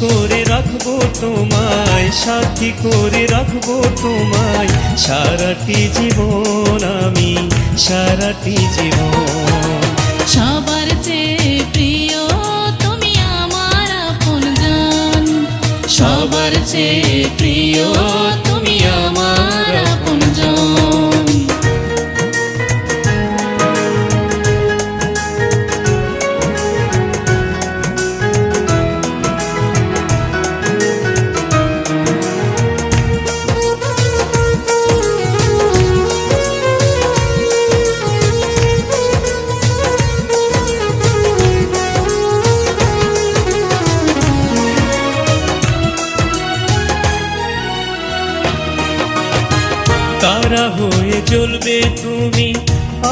করে রাখব তোমায়, সাথী করে রাখব তোমায়। সারাটি জীবন আমি, সারাটি জীবন। সবার চেয়ে প্রিয় তুমি আমার যান সবার চেয়ে প্রিয় তারা হয়ে জ্বলবে তুমি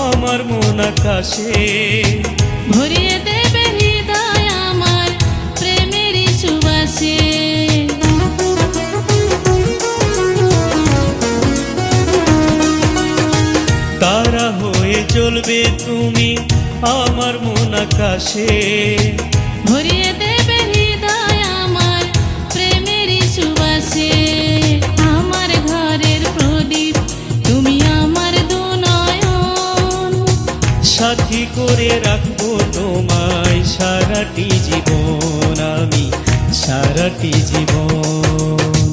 আমার মন আকাশে। ভরিয়ে দেবে হৃদয় আমার প্রেমেরই সুবাসে। তারা হয়ে জ্বলবে তুমি আমার মন আকাশে। ভরিয়ে সাথী করে রাখব তোমায় সারাটি জীবন আমি সারাটি জীবন।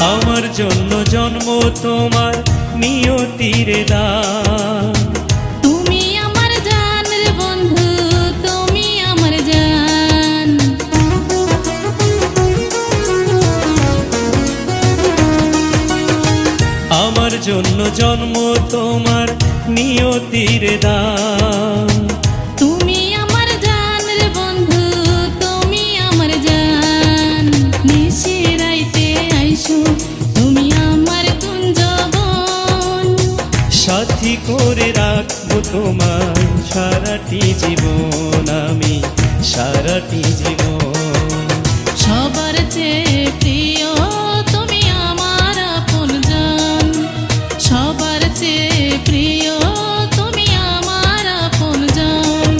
আমার জন্য জন্ম তোমার নিয়তিরে দান। তুমি আমার জান রে বন্ধু তুমি আমার জান। আমার জন্য জন্ম তোমার নিয়তির দান। সাথী করে রাখব তোমার? সারাটি জীবন আমি সারাটি জীবন। সবার চেয়ে প্রিয় তুমি আমার আপনজন সবার চেয়ে প্রিয় তুমি আমার আপনজন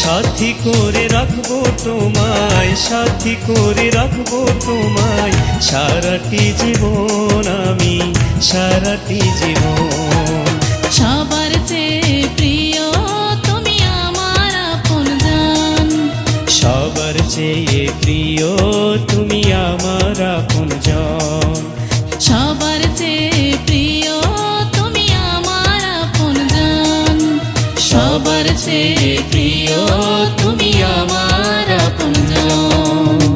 সাথী করে রাখব তোমায় সাথী করে রাখব তোমায়। সারাটি জীবন আমি সারাটি জীবন। প্রিয়, তুমি আমার আপন জন সবার চেয়ে প্রিয়, তুমি আমার আপন জন সবার চেয়ে প্রিয়, তুমি আমার আপন জন